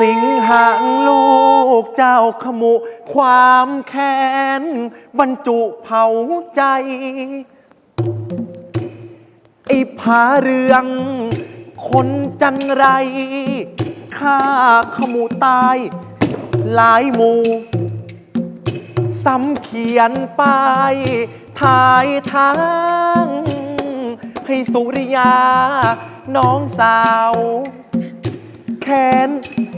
สิงหางลูกเจ้าขมุ ความแค้นบรรจุเผาใจ ไอ้ผาเรือง คนจันไรข้าขมูตาย หลายหมู่ ซ้ำเขียนป้ายถ่ายทาง ให้สุริยา น้องสาว ค้น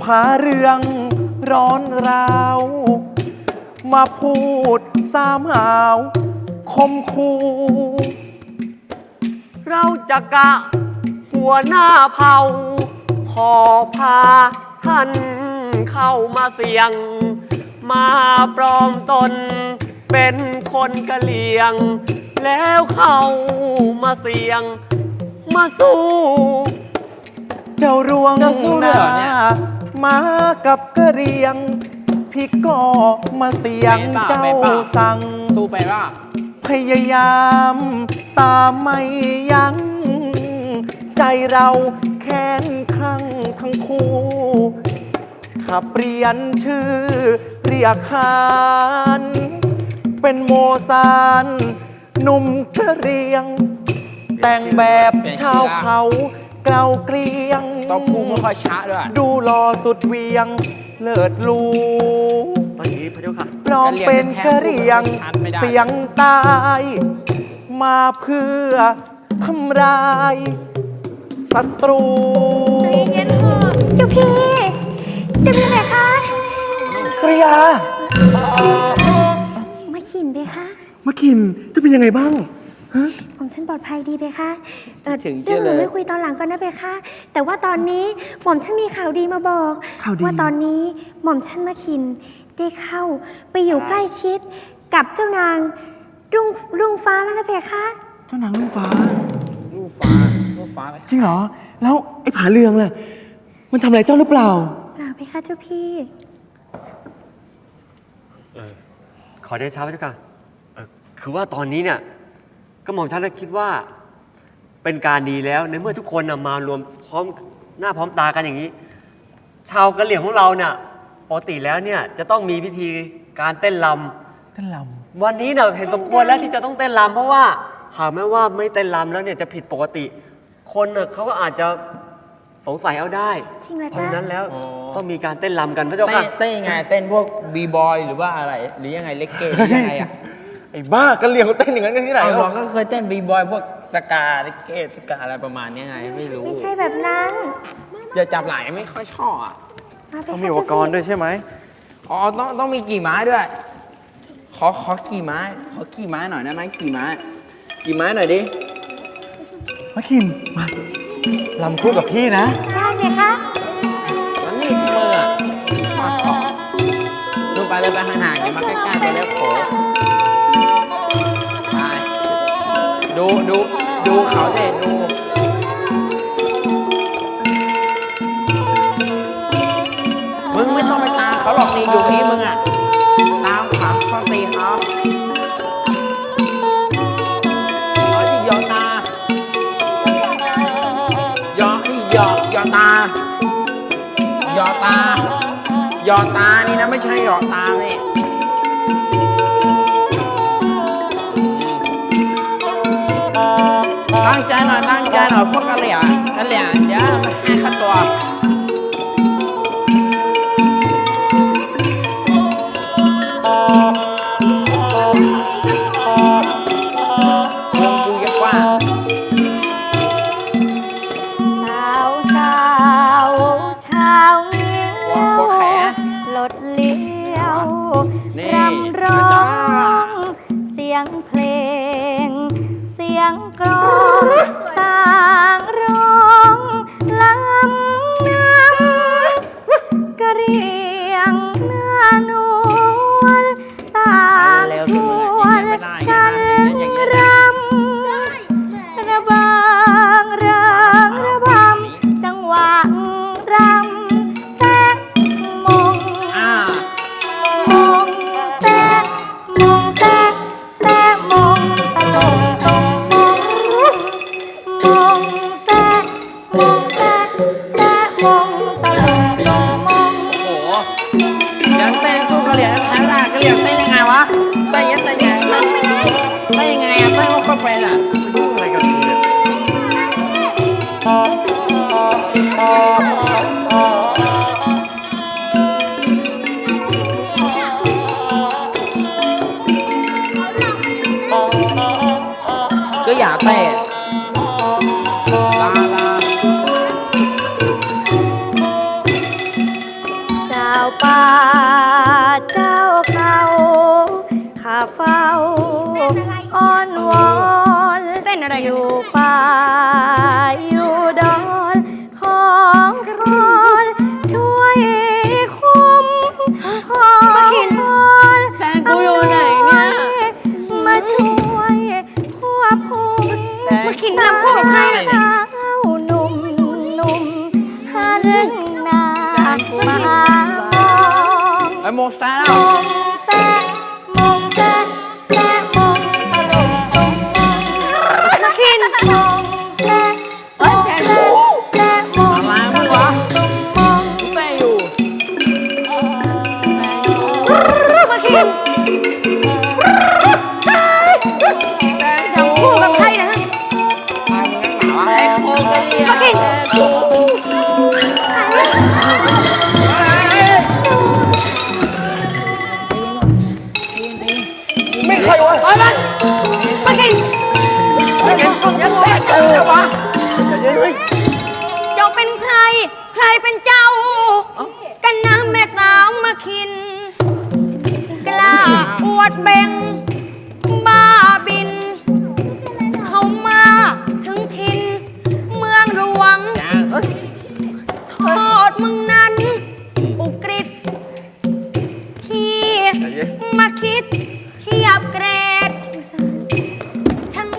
ผาเรื่องร้อนราว มาพูดสามหาวคมคูเราจะกะหัวหน้าเผ่าขอพาท่านเข้ามาเสี่ยง มาปลอมตน เป็นคนกะเหลี่ยง แล้วเข้ามาเสี่ยง มาสู้ เจ้ารวงจะสู้ด้วยเหรอเนี่ยมากับกระเรียง พี่ก็มาเสียงไปเปล่าเจ้าไปเปล่าสั่ง สู้ไปว่า พยายามตามไม่ยัง้งใจเราแค้นครั้งทั้งคู่ขับเปลี่ยนชื่อเรียกขาน เป็นโมซานหนุ่มกระเรียง แต่งแบบเปลี่ยนชื่อชาวเขา เกลาเกลียงต้องพูดไม่ค่อยช้าด้วย ดูหล่อสุดเวียง เลิศลูตอนนี้พระเจ้าค่ะ ปลอมเป็นกระเรียง เสียงตาย มาเพื่อทำร้ายศัตรูใจเย็นเถอะเจ้าพี่เจ้าพี่ไหนคะกริยามาขินเบคะมาคินจะเป็นยังไงบ้าง ผมฉันปลอดภัยดีเบคะเออถึงเรื่องหนูเชื่อเลย ไม่คุยตอนหลังก็นะเบคะ แต่ว่าตอนนี้หม่อมฉันมีข่าวดีมาบอก ข่าวดี ว่าตอนนี้หม่อมฉันมาขิน ได้เข้าไปอยู่ใกล้ชิด กับเจ้านางรุ่งรุ่งฟ้าแล้วนะเบคะ เจ้านางลุงฟ้า ลูกฟ้าลูกฟ้าไปจริงเหรอ แล้วไอ้ผาเรืองล่ะ มันทำอะไรเจ้าหรือเปล่าเปล่าเบคะเจ้าพี่ ขอเดชะพระเจ้าค่ะเอ่อคือว่าตอนนี้เนี่ย ก็หม่อมท่านคิดว่าเป็นการดีแล้วในเมื่อทุกคนนะมารวมพร้อมหน้าพร้อมตากันอย่างนี้ ชาวกะเหรี่ยงของเราเนี่ยปกติแล้วเนี่ยจะต้องมีพิธีการเต้นลำเต้นลวันนี้เนี่ยเห็นสมควรแล้วที่จะต้องเต้นรำเพราะว่าหากแม้ว่าไม่เต้นรำแล้วเนี่ยจะผิดปกติ คนเน่ะเขาก็อาจจะสงสัยเอาได้จริงเหรอเพราะจ๊ะฉะนั้นแล้วต้องมีการเต้นรำกันพระเจ้าเต้ค่ะ นเต้นยังไงเต้นพวกบีบอยหรือว่าอะไร หรือยังไงเล็กเกหรือยังไงอะำ ไอ้บ้ากระเหลี่ยงเขาเต้นอย่างนั้นกันที่ไหนไอ้หรบออกก็เคยเต้นบีบอยพวกสกาเล็กเกสกาอะไรประมาณนี้ไงไม่รู้ไม่ใช่แบบนั้นอย่าจับไหลไม่ค่อยชอบอะมาเบคะต้องมีอุปกรณ์ด้วยใช่ไหมอ๋อต้องต้องมีกี่ไม้ด้วย ขอขอกี่ไม้ขอกี่ไม้หน่อยได้ไหมกี่ไม้กี่ไม้หน่อยดิมาคินมาลำคู่กับพี่นะได้เบคะมันนี่มืออะชอบชอบนู่นไปเลยไปห่างๆอย่ามาใกล้ๆไปแล้วโผล่ไป ดูดูดูเขาเด็ดูมึงไม่ต้องไปตามเขาหรอกนี่อยู่นี่มึงอะ ตามขาเขาตีเขาเอาที่ยอตายอนี่ยอยอตายอตายอตานี่นะไม่ใช่ยอตาเนี่ย ตั้งใจหน่อยตั้งใจหน่อยพวกกะเหลี่ยงกะเหลี่ยงเดี๋ยวไม่ให้ค่าตัวเมืองกูเยอะกว่าสาวสาวชาวเมียวางหัวแขนลดเลี้ยวนี่รำร้อจ้างเสียงเพลง เสียงกลอง Oh! อยากเต้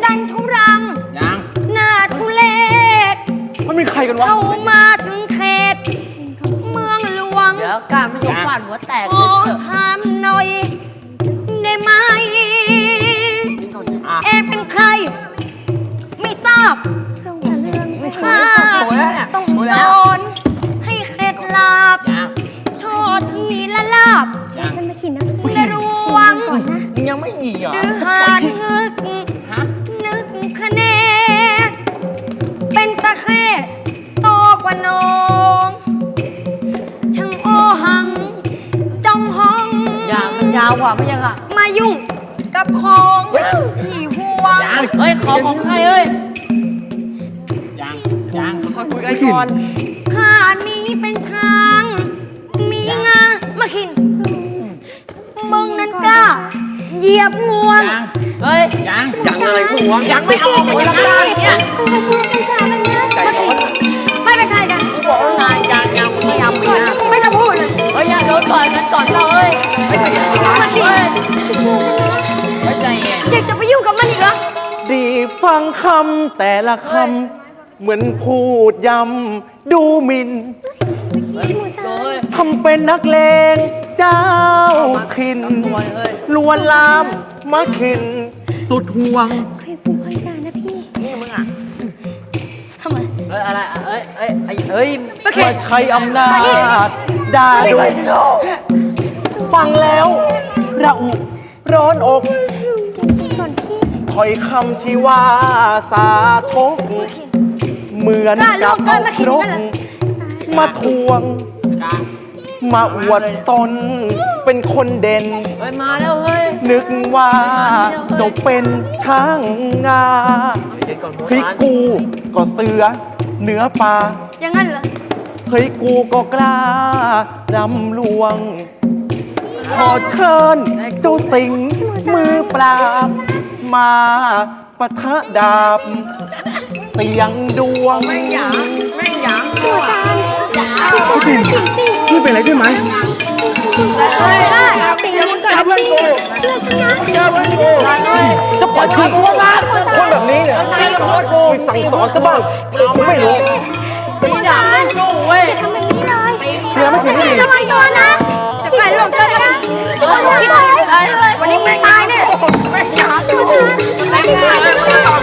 ดันทุรัง ยังหน้าทุเลศมันมีใครกันวะ เข้ามาถึงเขต เมืองหลวง เดี๋ยวการไม่ยกฟาดหัวแตกขเลอยถามหน่อย ได้ไหม อะเอะเป็นใคร ไม่ทราบข้าโตแล้วเนี่ยต้องโตสแล้วอนให้เคล็ดลับยังโทษทีละลาบยังฉันมาขินนะไม่รู้วังก่อนนะมึงยังไม่หยีเหรอหรือหานนึกฮ ร่โตกว่าน้องช่างโอหังจองห้อง ยางมันยาวกว่าไม่ยังอะมายุ่งกับของที่ห่วงยังเฮ้ย ขอของใครเอ้ยยังยังค่อยคุยกันก่อนข้านี้เป็นช้าง มีงามาขินมึงนั้นกล้า เหยียบงวง ยังเฮ้ย ยังยังอะไรมึงวะยังไม่เอาออกไปแล้วได้เนี่ยใจร้อนไม่เป็นใครกันกูบอกแล้วนานยังยังมึงไม่ยำไปนะไม่ต้องพูดเลยเฮ้ยอย่าโดนต่อยกันก่อนเราเอ้ยไม่ใจเย็นนะมาขินไม่ใจเย็นอยากจะไปยุ่งกับมันอีกเหรอดีฟังคำแต่ละคำเหมือนพูดย้ำดูหมินเฮ้ยทำเป็นนักเลงเจ้าถิ่นทวยเอ้ยลวนลามมาขินสุดห่วง อ้ยอะไรเอ้ยเอ้ยเอ้ยเอ้ยโอเค มาใช้อำนาจด่าดูฟังแล้วระอุร้อนอก ถอยคำที่ว่าสาทก เหมือนกับเกินมาขิรกมาทวง กลางมาอวดตนเป็นคนเด่น เฮ้ยมาแล้วเฮ้ยนึกว่าเจะเป็นช้างงาเฮ้ยกูก็เสือ เหนือป่าอย่างนั้นเหรอเฮ้ยกูก็กล้าดำลวง ขอเชิญเจ้าสิงห์มือปราบ มาปะทะดาบ เสียงดวงแม่งหยางแม่งหยางพี่สิพี่พี่เป็นอะไรใช่ไหมตี มันก่อนนะพี่เชื่อฉันนะจะปล่อยพี่คนแบบนี้เนี่ยมีสั่งสอนซะบ้างผมไม่รู้ไม่หยางแม่งยุ่เว้ยทำแบบนี้เลยเสียไม่ถึงที่ระวังตัวนะจะไก่หลงเจอกันคิดเลยวันนี้ไม่ตายเนี่ยแม่งหยางอยู่แม่งหยางแม่งหยาง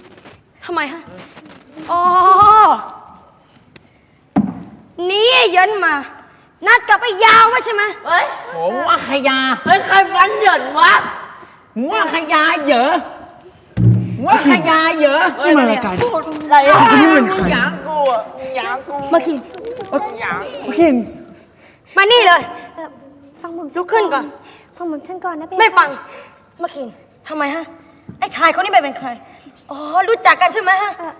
ทำไมฮะ อ๋อหนี่เยินมา นัดกับไอ้ยาวมาใช่ไหมเฮ้ย ผมว่าขยาเฮ้ย ใครฟันเหยินวะหัวขยาเหยอะหัวขยาเหยอะนี่มันรายการพูดอะไรอ้าวนี่มันใครอยากกูอะอยากกูมาคินอยากพระคิน มานี่เลยเอ่อฟังผมลุกขึ้นก่อน ฟังผมฉันก่อนนะเพคะไม่ฟังมาคินทำไมฮะ ไอ้ชายคนนี้ไปเป็นใคร อ๋อ รู้จักกันใช่ไหมฮะเอ่อ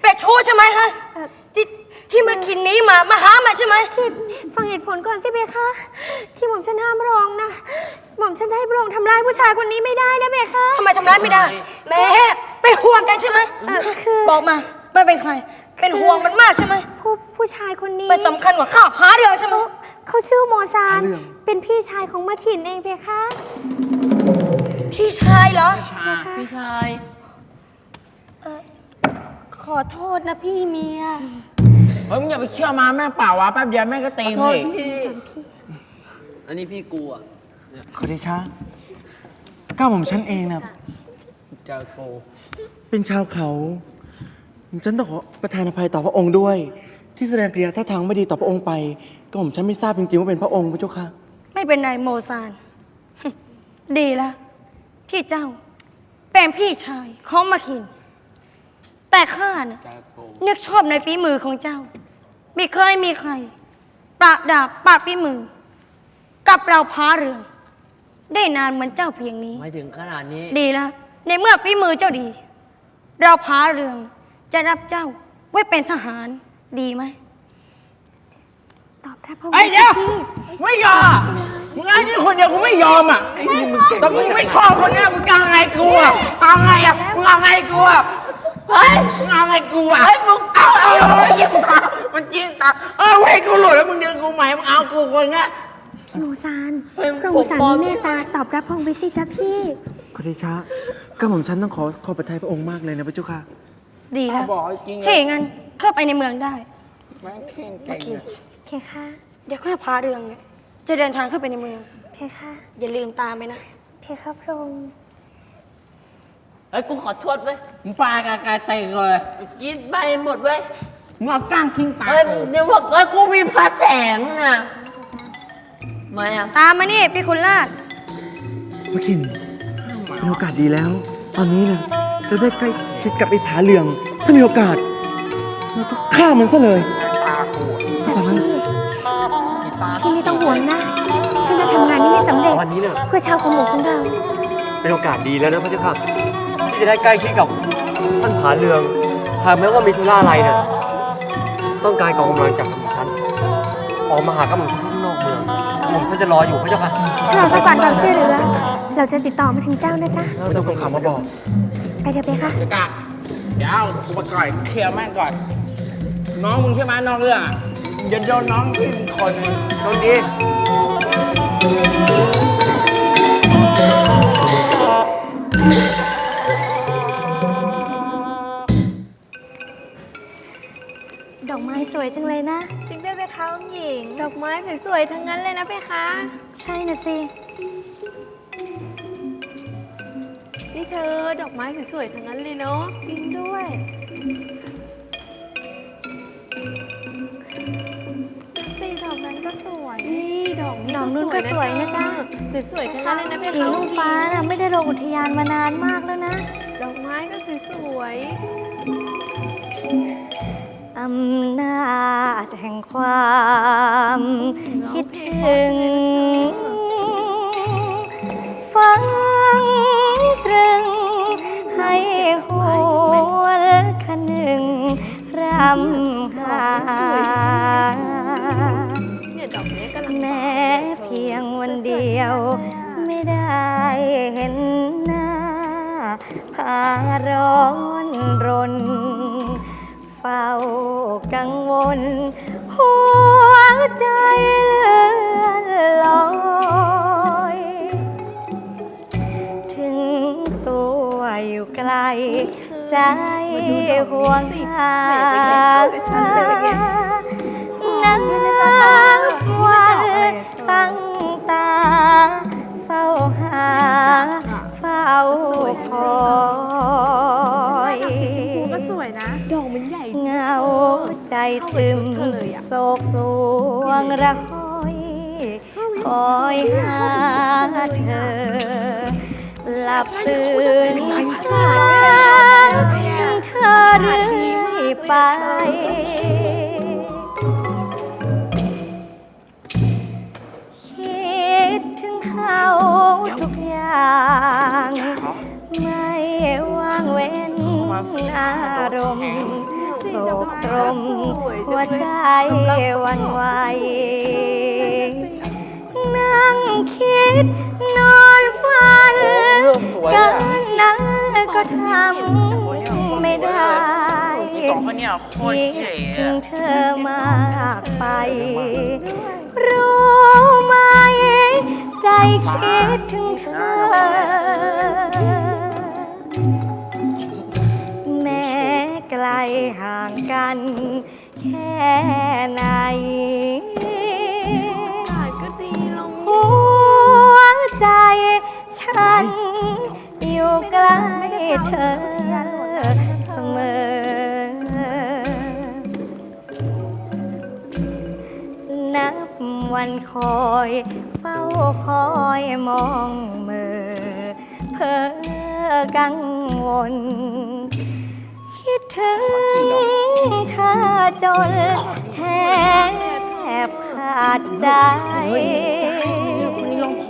เป็นชู้ใช่ไหมฮะเอ่อที่ที่มาคินนี้มา มาหามาใช่ไหมที่ฟังเหตุผลก่อนสิเพคะ ที่หม่อมฉันห้ามพระองค์นะ หม่อมฉันจะให้พระองค์ทำร้ายผู้ชายคนนี้ไม่ได้นะเพคะทำไมทำร้ายไม่ได้ แม่เป็นห่วงกันใช่ไหมเอ่อคือบอกมาไม่เป็นใคร เป็นห่วงมันมากใช่ไหมผู้ผู้ชายคนนี้เป็นสำคัญกว่าข้าวหาเดืองใช่ไหมเขาชื่อโมซานหาเรื่องเป็นพี่ชายของมะขินเองเพคะ พี่ชายเหรอ พี่ชาย ขอโทษนะพี่เมีย เฮ้ยมึงอย่าไปเชื่อมาแม่งเปล่าวะแป๊บเดียวแม่งก็ตีมึงอีกอันนี้พี่กูอะขอเดชะก้าวผมฉันเองนะเจอกูเป็นชาวเขา ฉันต้องขอประทานอภัยต่อพระองค์ด้วย ที่แสดงกิริยาท่าทางไม่ดีต่อพระองค์ไป ก็ผมฉันไม่ทราบจริงๆว่าเป็นพระองค์พระเจ้าค่ะ ไม่เป็นไรโมซาน ดีแล้วที่เจ้า เป็นพี่ชายของมาคิน แต่ข้าน่ะนึกชอบในฝีมือของเจ้า ไม่เคยมีใคร ประดาบปาดฝีมือ กับเราพาเรือง ได้นานเหมือนเจ้าเพียงนี้ ไม่ถึงขนาดนี้ ดีแล้วในเมื่อฝีมือเจ้าดี เราพาเรืองจะรับเจ้าไว้เป็นทหารดีไหมตอบรับพระองไอ้ค์เดี๋ยวสิพี่ไม่ยอมมึงไอ้นี่คนเดียวกูไม่ยอมอะแต่มึงไม่ชอบคนเนี้ยมึงเอาไงกูอะเอาไงอะมึงเอาไงกูอะ เฮ้ยมึงเอาไงกูอะเฮ้ยมึงเอาเอาเอายิงตามันยิงตาเออเว้ยกูหลุดแล้วมึงดึงกูใหม่มึงเอากูคนเนี้ยโมซานเฮ้ยพระองค์สาผมมีบอกเมตตาตอบรับพระองค์ไปสิจ๊ะพี่ ขอเดชะก้าวผมฉันต้องขอขอประทานพระองค์มากเลยนะพระเจ้าค่ะ ดีแล้วบอกจริงถ้าอย่างนั้นเข้าไปในเมืองได้ แม่งเข่งเก่งอะเคคะเดี๋ยวข้าพาเรืองเนี่ยจะเดินทางเข้าไปในเมืองเคคะอย่าลืมตามไปนะเคคะพระองค์ เอ้ยกูขอโทษเว้ยมึงปลากากาเตะเลยกินไปหมดเว้ยมึงเอาก้างทิ้งตาเอ้ยกูเดี๋ยวบอกเอ้ยกูมีพระแสงนะไม่อะตามมานี่พี่คุณลาดพระคินมีโอกาสดีแล้ว ตอนนี้นะเราได้ใกล้ชิดกับไอ้ผาเหลือง ถ้ามีโอกาสเราก็ฆ่ามันซะเลยตากูอะเข้าใจไหมพี่ไม่ต้องห่วงนะ ฉันจะทำงานนี้ให้สำเร็จวันนี้เนี่ยเพื่อชาวขโมงของเรา เป็นโอกาสดีแล้วนะพระเจ้าค่ะ ที่จะได้ใกล้ชิดกับท่านผาเรือง หากแม้ว่ามีธุระอะไรเนี่ยต้องการกองกำลังจากกำลังฉันออกมาหากำลังฉันข้างนอกเมืองผมฉันจะรออยู่พระเจ้าค่ะถ้าเราต้องการความช่วยเหลือ เราจะติดต่อมาถึงเจ้านะจ๊ะไม่ต้องส่งข่าวมาบอก ไปเดี๋ยวไปค่ะเดี๋ยวกะเดี๋ยวกูมาก่อยเคลียร์แม่งก่อน น้องมึงใช่ไหมน้องเรื่องอะอย่าโดนน้องพี่มึงคนหนึงตรงนี้ด จังเลยนะ จริงด้วยเพคะหญิง ดอกไม้สวยๆทั้งนั้นเลยนะเพคะ ใช่นะสินี่เธอดอกไม้สวยๆทั้งนั้นเลยเนาะจริงด้วย สีดอกนั้นก็สวยนี่ดอกนี้ดอกนู้นก็สวยนะจ๊ะ สวยๆทั้งนั้นเลยนะเพหญิงคะลุงฟ้าน่ะไม่ได้ลงอุทยานมานานมากแล้วนะ ดอกไม้ก็สวย อำนาจแห่งความคิดถึง ฟังตรึง ให้หัวคะหนึ่งรำหา เนี่ยดอกนี้กำลังแม้เพียงวันเดียว ไม่ได้เห็นหน้าพาร้อนรนากังวล หัวใจเลื่อนลอย ถึงตัวอยู่ไกล ใจห่วงหานับวันตั้ง ครึมโศกสวงระหอยคอยหาเธอ หลับตื่นพลานเธอเรื่อยไปคิดถึงเขาทุกอย่างไม่ว่างเว้นอารมณ์โศก รมหัวใจวันไหวนั่งคิดนอนฝันกันนั้นก็ทำไม่ได้สองคนเนี่ยโคตรคิเก๋ดถึงเธอมากไป รู้ไหม ใจคิดถึงเธอ ไกลห่างกัน แค่ไหนหัวใจฉัน อยู่ใกล้เธอเสมอ นับวันคอยเฝ้าคอยมองเมื่อ เพ้อกังวล คิดถึงเธอจนแทบขาดใจ คนนี้ร้องเ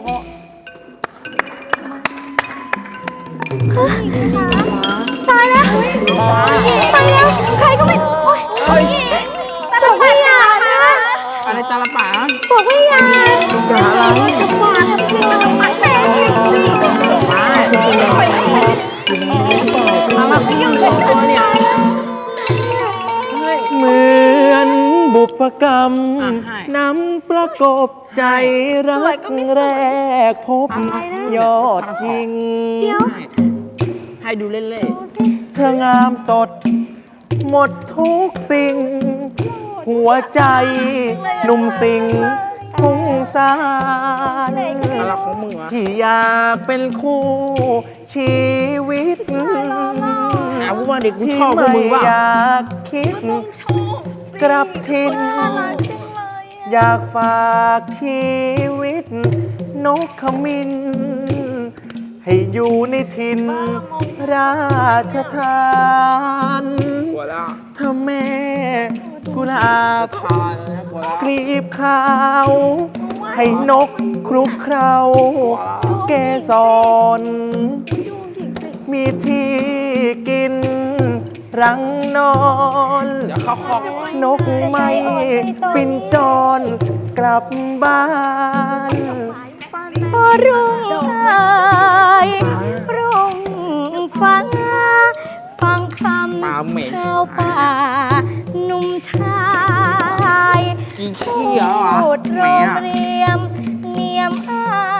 พราะตายแล้วตายแล้ว ใครก็ไม่โอ๊ยบอกว่าอย่านะอะไรตาละป๋าบอกว่าอย่าอย่าอะไรสปาร์ตจริงๆมันแม่จริงๆมามามาพี่ยับอกตัวเนี่ยเบุพกรรมอะให้นำประกบใจรักแรกพบยอดจริง เดี๋ยวให้ดูเล่นเธองามสด หมดทุกสิ่ง หัวใจหนุ่มสิงฟุ้งซ่านๆอะไรของมึงวะที่อยากเป็นคู่ชีวิต หากูว่าเด็กกูที่ชอบพวกไม่มึงว่า อยากคิด กลับทิน อยากฝากชีวิต นกขมินให้อยู่ในถิ่นราชทานหัวแล้วถ้าแม่กุหลาบ ทานนะหัวแล้วกลีบขาว ให้นกครุกเคราแกสอนมีที่กิน รังนอนเดี๋ยวเข้าคอกนกไม่ปินจรกลับบ้านพอรุ่งเอยรุ่งฟ้าฟังคปลาเหม็นำชาวป่าหนุ่มชายกินขี้เหรอวะพูดโรแหมงอะ เรียมเนียมอายเมื่อ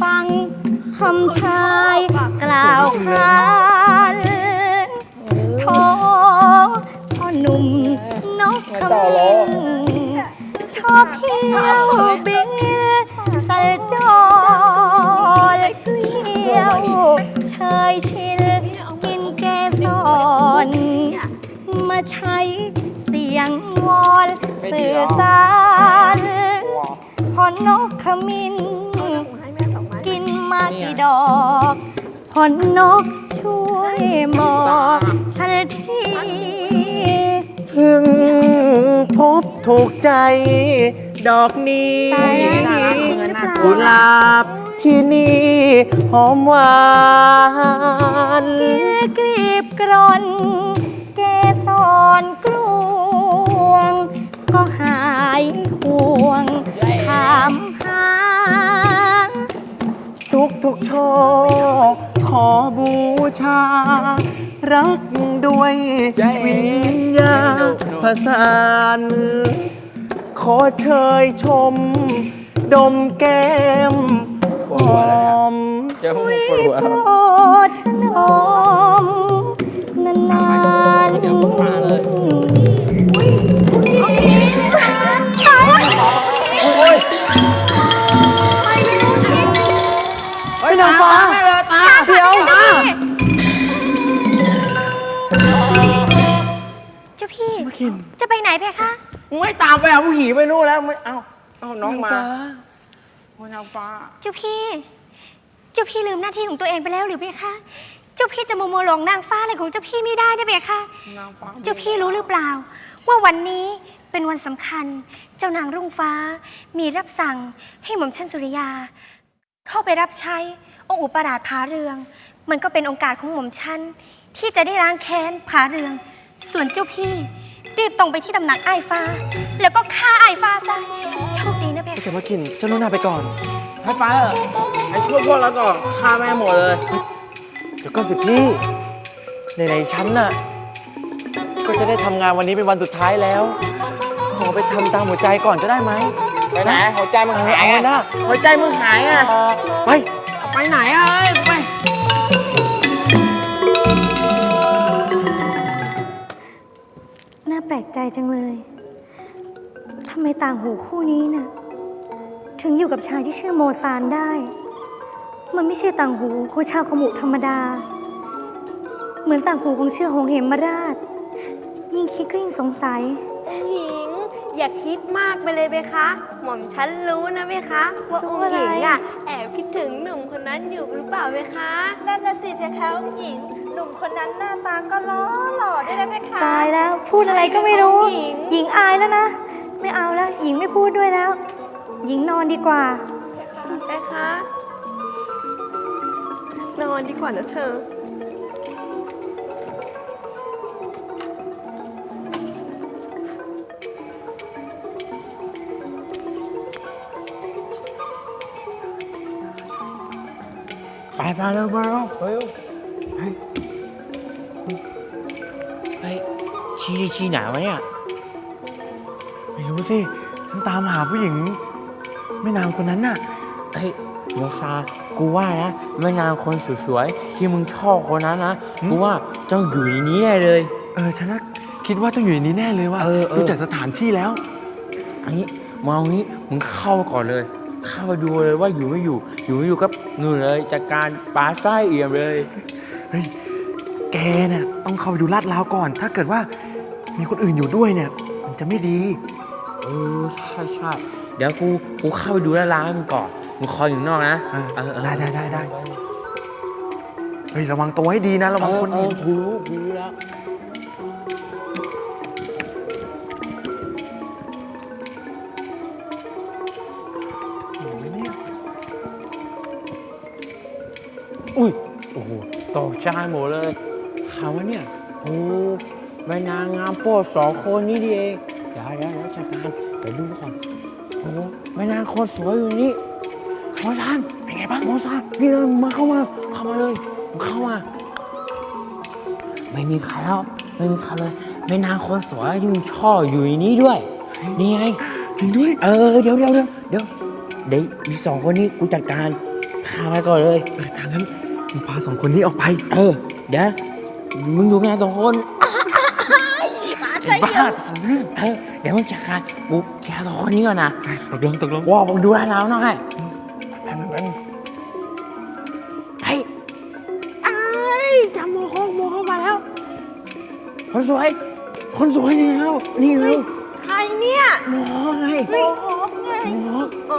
ฟังคำชายกล่าวขานโทพ่อหนุ่มนกขมิ้นชอบเที่ยวบินสัญจรเที่ยวเชยชิลกินแกสอนมาใช้เสียงวอนสื่อสารพอนกขมิ้นกิน มากี่ดอกพอนกช่วยบอกฉันทีเพิ่งพบถูกใจ ดอกนี้ตายแล้วจริงหรือเปล่ากุหลาบที่นี่หอมหวานกินกลีบกรอนเกสรกลวง ก็หายห่วงถามหา ทุกทุกๆช่อขอบูชา รักด้วยวิญญาณผสานขอเชยชม ดมแก้มหอมเจอพวกมึงปวดหัวโปรดถนอมนานๆ ยนางฟ้า ตาเดี๋ยว เจ้าพี่ไหนเพคะ มึงไม่ตามไปเอาผู้หญิงไปนู่นแล้วไม่เอาเอาน้องมาโอ้ยนางฟ้า เจ้าพี่ เจ้าพี่ลืมหน้าที่ของตัวเองไปแล้วหรือเพคะ เจ้าพี่จะโมโมหลงนางฟ้าอะไรของเจ้าพี่ไม่ได้นะเพคะ นางฟ้าเจ้าพี่รู้หรือเปล่า ว่าวันนี้เป็นวันสำคัญ เจ้านางรุ่งฟ้า มีรับสั่งให้หม่อมชันสุริยา เข้าไปรับใช้องค์อุปราชผาเรือง มันก็เป็นโอกาสของหม่อมชันที่จะได้ล้างแค้นผาเรือง ส่วนเจ้าพี่ รีบตรงไปที่ตำหนักไอ้ายฟ้า แล้วก็ฆ่าไอ้ายฟ้าซะโชคดีนะเพเจ้าคะพระคินเจ้านุ่นนาไปก่อน ให้ไปเถอะให้ช่วยพวกเราก่อนฆ่าแม่หมดเลย เดี๋ยวก็สิพี่ในในๆฉันน่ะ ก็จะได้ทำงานวันนี้เป็นวันสุดท้ายแล้ว ขอไปทำตามหัวใจก่อนจะได้ไหม ไปไหนหัวใจมึงหายเอาไว้อะนะหัวใจมึงหายอะไปไปไหนอะเอ้ยไปน่าแปลกใจจังเลยทำไมต่างหูคู่นี้น่ะถึงอยู่กับชายที่ชื่อโมซานได้ มันไม่ใช่ต่างหูของชาวขมุธรรมดา เหมือนต่างหูของเชื่อหงเหมราช ยิ่งคิดก็ยิ่งสงสัยหญิง อย่าคิดมากไปเลยเบคะ หม่อมฉันรู้นะเบคะ ว่าองค์หญิงอะแอบคิดถึงหนุ่มคนนั้นอยู่หรือเปล่าเบคะ นั่นน่ะสิเพคะองค์หญิง หนุ่มคนนั้นหน้าตาก็ล้อหล่อด้วยนะเบคะตายแล้วพูดอะไรก็ไม่รู้หญิงหญิงอายแล้วนะ ไม่เอาแล้วหญิงไม่พูดด้วยแล้ว หญิงนอนดีกว่าเบคะนอนดีกว่านะเธอ ไปไปเร็วมาเร็วเร็วเฮ้ยชี้นี่ชี้หนาวะเนี่ยไม่รู้สิฉันตามหาผู้หญิงแม่นางคนนั้นน่ะเฮ้ยโมซากูว่านะแม่นางคนสวยๆที่มึงชอบคนนั้นนะกูว่าเจ้าอยู่ในนี้แน่เลย เออฉันน่ะคิดว่าต้องอยู่ในนี้แน่เลยว่ะรู้จักสถานที่แล้วอันนี้มาเอางี้มึงเข้าก่อนเลยาไปดูเลยว่าอยู่ไม่อยู่ อยู่ไม่อยู่ก็นู่นเลยจัดการปลาไส้เอี่ยมเลยเฮ้ยแกเนี่ยต้องเข้าไปดูลาดราวก่อน ถ้าเกิดว่ามีคนอื่นอยู่ด้วยเนี่ย มันจะไม่ดี เออใช่ใช่เดี๋ยวกูกูเข้าไปดูแล้วล้างให้มึงก่อนมึงคอยอยู่นอกนะเออเออเออได้ได้ได้ได้ เฮ้ยระวังตัวให้ดีนะระวังคนเอเห็อนกูรู้กูรู้แล้ว ตกใจหมดเลยหาวะเนี่ยโอ้แม่นางงามโปรดสองคนนี้ดีเองเดี๋ยวเดี๋ยวเดี๋ยวจัดการไปดูก่อนโอ้แม่นางคนสวยอยู่นี่โมซานเป็นไงบ้างโมซานนี่เลยมาเข้ามาเข้ามาเลยเข้ามา ไม่มีใครแล้วไม่มีใครเลยแม่นางคนสวยที่มึงชอบอยู่ในนี้ด้วย นี่ไงจริงด้วยเออเดี๋ยวเดี๋ยวเดี๋ยวเดี๋ยวเดี๋ยวอีกสองคนนี้กูจัดการพาไปก่อนเลยเออทางนั้น มึงพาสองคนนี้ออกไป เออ เดี๋ยว มึงอยู่งานสองคนไอ้บ้าทางนั้นเออ เดี๋ยวมึงจัดการกูแค่สองคนนี้ก่อนนะตกลงตกลงว่ามึงดูแลเราหน่อยแป๊บนึงแป๊บนึงเฮ้ยไอ้ยจำโมโคโมเข้ามาแล้ว คนสวย คนสวยนี่แล้ว นี่เร็วใครเนี่ยโมโหไงโอ้โหไงโมโหเอ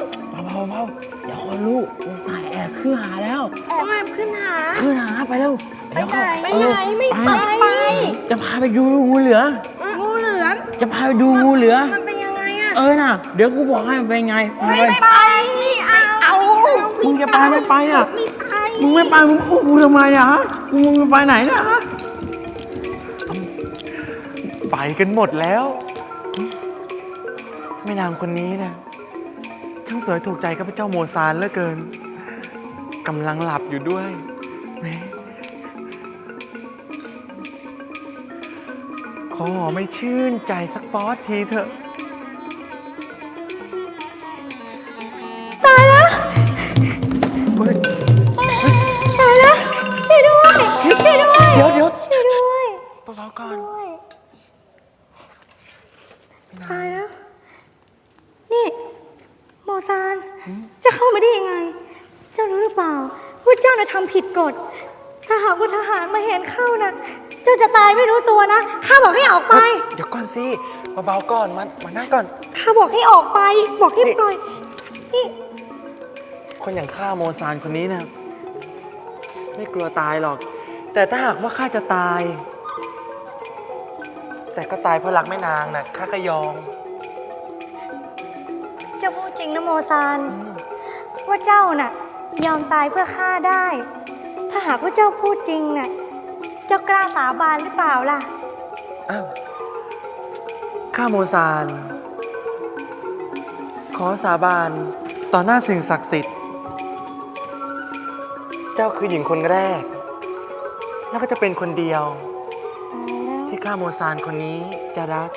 อ เบาเบาเบาเดี๋ยวคนรู้กูฝ่ายแอบขึ้นหาแล้ว แอบมาขึ้นหา ขึ้นหาไปเร็วเดี๋ยวเข้าไปเอไหนอไม่ไป จะพาไปดูงูเหลืองูเหลือมจะพาไปดูงูเหลือมันเป็นยังไงอะเออน่ะ เดี๋ยวกูบอกให้มันเป็นไงไปไม่ไปไปนี่เอาเอามึงจะไปไม่ไปอะไม่ไปมึงไม่ไปมึงอู้กูทำไมอะฮะมึงมึงไปไหนเนะฮะไปกันหมดแล้วแม่นางคนนี้นะช่างสวยถูกใจกับพระเจ้าโมซานเหลือเกิน กำลังหลับอยู่ด้วยแหมขอไม่ชื่นใจสักป๊อตทีเถอะใทำผิดกฎ ถ้าหากว่าทหารมาเห็นเข้านะเจ้าจ้าจะตายไม่รู้ตัวนะ ข้าบอกให้ออกไป เดี๋ยวก่อนสิเบาๆก่อนมามานั่งก่อน ข้าบอกให้ออกไป บอกให้ปล่อย นี่ คนอย่างข้าโมซานคนนี้นะไม่กลัวตายหรอก แต่ถ้าหากว่าข้าจะตาย แต่ก็ตายเพราะรักแม่นางนะข้าก็ยอมเจ้าพูดจริงนะโมซานว่าเจ้าน่ะ ยอมตายเพื่อข้าได้ ถ้าหากว่าเจ้าพูดจริงน่ะ เจ้ากล้าสาบานหรือเปล่าล่ะ อ้าว ข้าโมซาน ขอสาบานต่อหน้าสิ่งศักดิ์สิทธิ์ เจ้าคือหญิงคนแรก แล้วก็จะเป็นคนเดียว ที่ข้าโมซานคนนี้จะรัก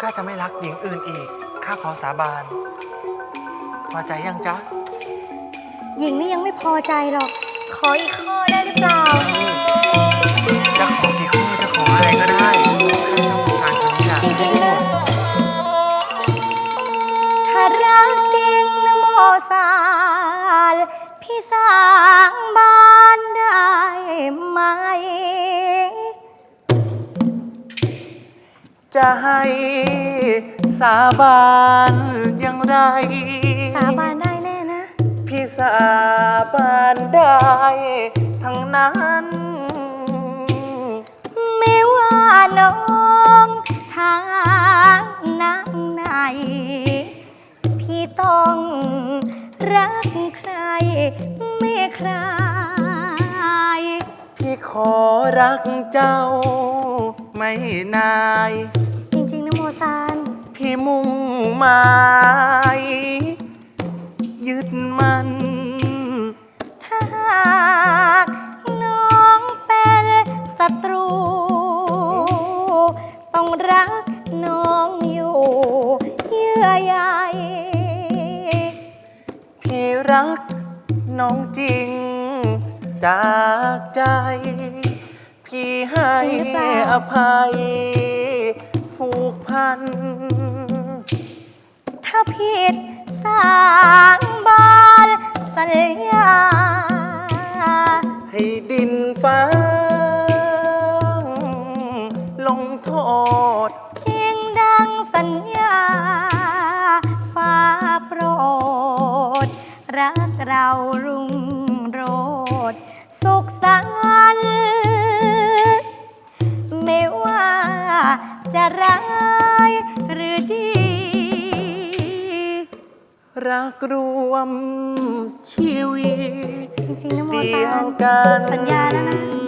ข้าจะไม่รักหญิงอื่นอีก ข้าขอสาบาน พอใจยังจ๊ะ หญิงนี่ยังไม่พอใจหรอก ขออีกข้อได้หรือเปล่า จะขอกี่ข้อจะขออะไรก็ได้ข้าโมซานคนนี้อยากจริงได้ๆหมนะดถ้ารักจริงนะโมซานพี่สร้างบ้านได้ไหม จะให้สาบานอย่างไร สาบานได้แน่นะพี่ สาบานได้ ทั้งนั้น ไม่ว่าน้องทางนักไหน พี่ต้องรักใครไม่ใคร พี่ขอรักเจ้า ไม่นาย จริงๆนะโมซานพี่มุ่งหมาย ยึดมันถ้ากน้องเป็นศัตรู ต้องรักน้องอยู่เยื่อใยพี่รักน้องจริงจากใจ พี่ให้อภัยผูกพัน ถ้าผิดสร้างบานสัญญ ฟ้า รักรวมชีวิตจริงๆนะโมเดีซายวนกัน สัญญาแล้วนะ